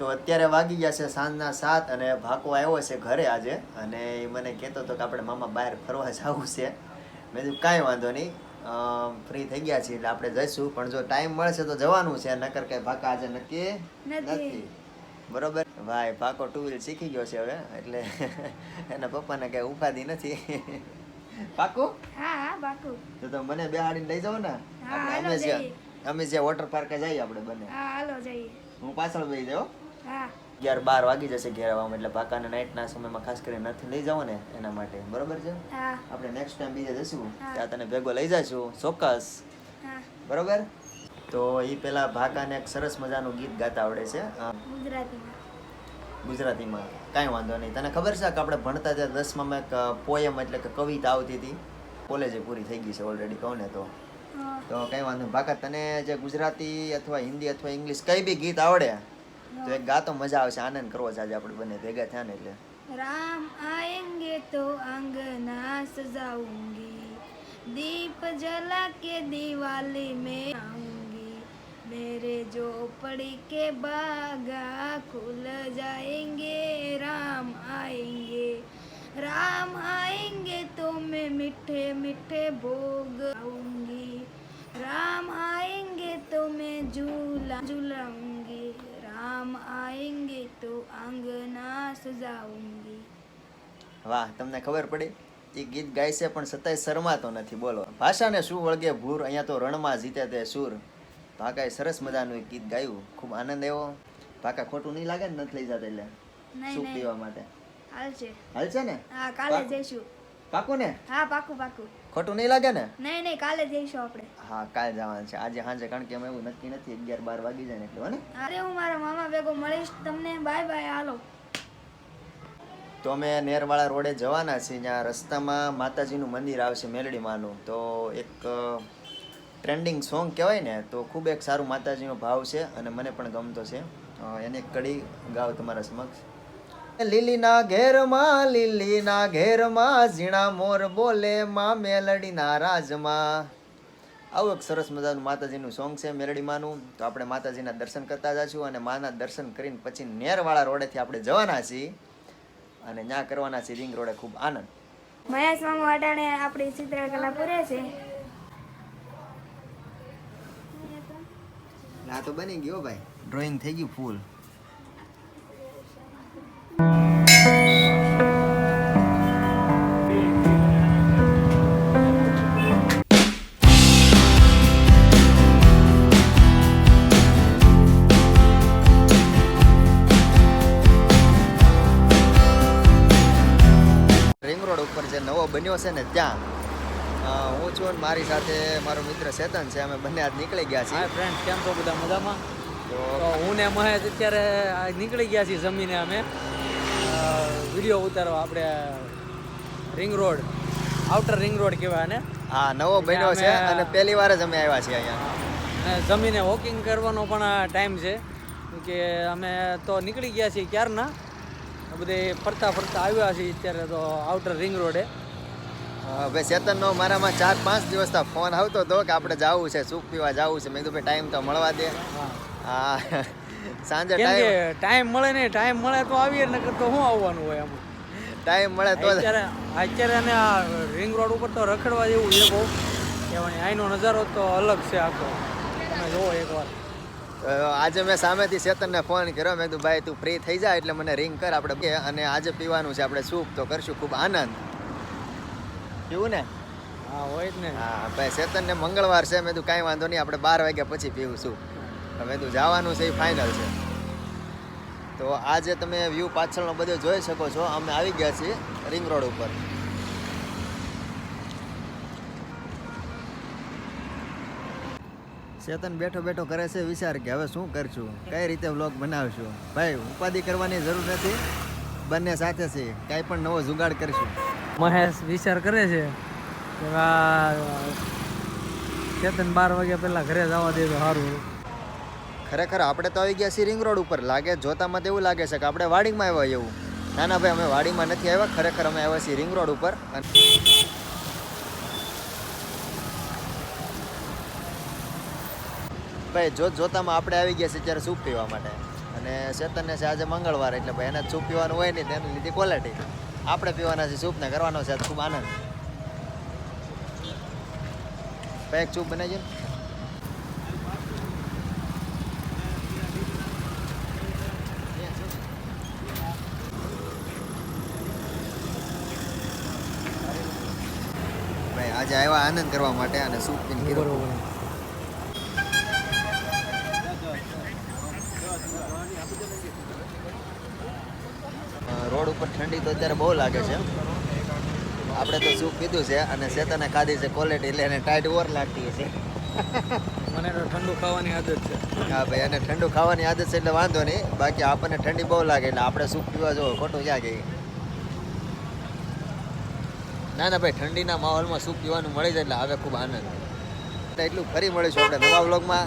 તો અત્યારે વાગી ગયા છે સાંજના સાત અને ભાકો આવ્યો છે ઘરે આજે. અને એ મને કહેતો હતો કે આપણે મામા બહાર ફરવા જવું છે. મેં કીધું કાંઈ વાંધો નહીં. ફ્રી થઈ ગયા છીએ એટલે આપણે જઈશું. પણ જો ટાઈમ મળશે તો જવાનું છે નકર કે ભાકા આજે નક્કી નથી. બરોબર? ભાઈ ભાકો ટુ વ્હીલ શીખી ગયો છે હવે એટલે એના પપ્પાને કઈ ઉપાધિ નથી. પાકું હા હા બાકુ તો તમે મને બેહાડીને લઈ જાઓ ને. અમે જે અમે જે વોટર પાર્કે જઈએ આપણે બંને. હા હાલો જઈએ. હું પાછળ બેસી જાઉં અગિયાર બાર વાગી જશે ઘેર આવવામાં એટલે પાકાને નાઇટના સમયમાં ખાસ કરીને નથી લઈ જાવ ને એના માટે. બરોબર છે? આપણે નેક્સ્ટ ટાઈમ બીજે જઈશું. ત્યાં તને ભેગો લઈ જશું ચોક્કસ. બરોબર? તો એ પેલા ભાકાને એક સરસ મજાનું ગીત ગાતા આવડે છે. ગુજરાતીમાં. ગુજરાતીમાં. કાંઈ વાંધો નહીં. તને ખબર છે કે આપણે ભણતા ત્યાં દસમામાં એક પોયમ એટલે કે કવિતા આવતી હતી? કોલેજે પૂરી થઈ ગઈ છે ઓલરેડી કહું ને તો. તો કંઈ વાંધો નહીં. ભાકા તને જે ગુજરાતી અથવા હિન્દી અથવા ઇંગ્લિશ કઈ બી ગીત આવડે? તો એક ગાતો મજા આવશે આનંદ કરવો છે આજે આપણે બંને ભેગા થયા ને એટલે राम आएंगे तो अंगना सजाऊंगी दीप जला के दिवाली में आऊंगी मेरे झोपड़ी के बागा खुल जाएंगे राम आएंगे राम आएंगे तो मैं मीठे मीठे भोग आऊंगी राम आएंगे राम आएंगे तो अंगना सजाऊंगी વાહ તમને ખબર પડી એ ગીત ગાય છે પણ છતાંય શરમાતો નથી બોલો ભાષાને શું વળગે ભૂર અહીંયા તો રણમાં જીતે તે સુર ભાકાએ સરસ મજાનું એક ગીત ગાયું ખૂબ આનંદ આવ્યો ભાકા ખોટું નહીં લાગે ને નથી લઈ જતા એટલે નહીં સૂપ નહીં પીવા માટે હાલ છે હાલ છે ને હા કાલે પાક- જઈશું પાકું ને? હા પાકું પાકું. ખોટું નહીં લાગે ને? નહીં નહીં કાલે જઈશું આપણે. હા કાલે જવાનું છે. આજે સાંજે કારણ કે અમે એવું નક્કી નથી અગિયાર બાર વાગી જાય ને એટલે ને? અરે હું મારા મામા ભેગો મળીશ તમને. બાય બાય હાલો. તો અમે નેરવાળા રોડે જવાના છીએ. ત્યાં રસ્તામાં માતાજીનું મંદિર આવશે મેલડીમાંનું. તો એક ટ્રેન્ડિંગ સોંગ કહેવાય ને તો ખૂબ એક સારું માતાજીનો ભાવ છે અને મને પણ ગમતો છે. એને એક કડી ગાવ તમારા સમક્ષ. લીલીના ઘેરમાં લીલીના ઘેરમાં ઝીણા મોર બોલે માં મેલડીના રાજમાં. આવું એક સરસ મજાનું માતાજીનું સોંગ છે મેલડીમાંનું. તો આપણે માતાજીના દર્શન કરતા જઈશું અને માના દર્શન કરીને પછી નેરવાળા રોડેથી આપણે જવાના છીએ. અને ત્યાં કરવાના છીએ રિંગ રોડે ખૂબ આનંદ. મહેશ મામુ અટાણે આપણી ચિત્રકલા પૂરે છે. આ તો બની ગયો ભાઈ. ડ્રોઈંગ થઈ ગયું ફૂલ જે નવો બન્યો છે ને ત્યાં હું છું મારી સાથે મારો મિત્ર ચેતન છે અમે બંને આજ નીકળી ગયા છીએ. ફ્રેન્ડ કેમ છો બધા મજામાં? તો હું ને મહેશ અત્યારે નીકળી ગયા છીએ જમીને અમે. વીડિયો ઉતારવા આપણે ring road outer ring road કહેવાય ને હા નવો બન્યો છે અને પહેલી વાર જ અમે આવ્યા છીએ અહીંયા. અને જમીને વોકિંગ કરવાનો પણ ટાઈમ છે. કે અમે તો નીકળી ગયા છીએ ક્યારના? બધે ફરતા ફરતા આવ્યા છીએ અત્યારે તો આઉટર રિંગ રોડે ભાઈ ચેતનનો મારામાં ચાર પાંચ દિવસથી ફોન આવતો હતો કે આપણે જવું છે સૂપ પીવા જવું છે. મેં કીધું ભાઈ ટાઈમ તો મળવા દે. હા. સાંજે ટાઈમ ટાઈમ મળે નહીં ટાઈમ મળે તો આવીએ નકર તો શું આવવાનું હોય એમ ટાઈમ મળે તો અત્યારે અને આ રિંગ રોડ ઉપર તો રખડવા જેવું છે બહુ. કહેવાય અહીંનો નજારો તો અલગ છે આખો. તમે જોવો એકવાર. આજે મેં સામેથી ચેતનને ફોન કર્યો. મેં કીધું ભાઈ તું ફ્રી થઈ જા એટલે મને રિંગ કર આપણે અને આજે પીવાનું છે આપણે સૂપ તો કરશું ખૂબ આનંદ. પીવું ને? હા હોય જ ને. હા ભાઈ ચેતનને મંગળવાર છે. મેં કીધું કાંઈ વાંધો નહીં આપણે બાર વાગ્યા પછી પીવું સૂપ મેં કીધું જવાનું છે એ ફાઇનલ છે. તો આજે તમે વ્યૂ પાછળનો બધો જોઈ શકો છો. અમે આવી ગયા છીએ રિંગ રોડ ઉપર. ચેતન બેઠો બેઠો કરે છે વિચાર કે હવે શું કરશું? કઈ રીતે વ્લોગ બનાવશું? ભાઈ, ઉપાધિ કરવાની જરૂર નથી. બંને સાથે છે. કાંઈ પણ નવો જુગાડ કરશું. મહેશ વિચાર કરે છે કે ચેતન બાર વાગ્યા પહેલાં ઘરે જવા દે તો સારું ખરેખર આપણે તો આવી ગયા છીએ રિંગ રોડ ઉપર. લાગે જોતામાં એવું લાગે છે કે આપણે વાડીમાં આવ્યા એવું. ના ના, ભાઈ, અમે વાડીમાં નથી આવ્યા. ખરેખર અમે આવ્યા છીએ રિંગ રોડ ઉપર. ભાઈ જોત જોતામાં આપણે આવી ગયા છીએ ત્યારે સૂપ પીવા માટે. અને ચેતનને છે આજે મંગળવાર એટલે ભાઈ, એને સૂપ પીવાનું હોય નહીં, તેની લીધી ક્વોલિટી આપણે પીવાના છે સૂપને કરવાનો છે ખૂબ આનંદ. પેક સૂપ બનાવજો ને. ભાઈ, આજે આવ્યા આનંદ કરવા માટે અને સૂપ પીને કીધું ઉપર ઠંડી તો અત્યારે બહુ લાગે છે. આપણે તો સૂપ પીધું છે અને શેતાને ખાધી છે ક્વોલિટી એટલે એને ટાઈટ ઓર લાગતી છે મને તો ઠંડુ ખાવાની આદત છે. હા ભાઈ અને ઠંડુ ખાવાની આદત છે એટલે વાંધો નહીં. બાકી આપણને ઠંડી બહુ લાગે એટલે આપણે સૂપ પીવા જવો ખોટું ક્યાં ગઈ ના ના ભાઈ ઠંડીના માહોલમાં સૂપ પીવાનું મળી જાય એટલે હવે ખૂબ આનંદ. એટલે એટલું ફરી મળીશું આપણે નવા વ્લોગમાં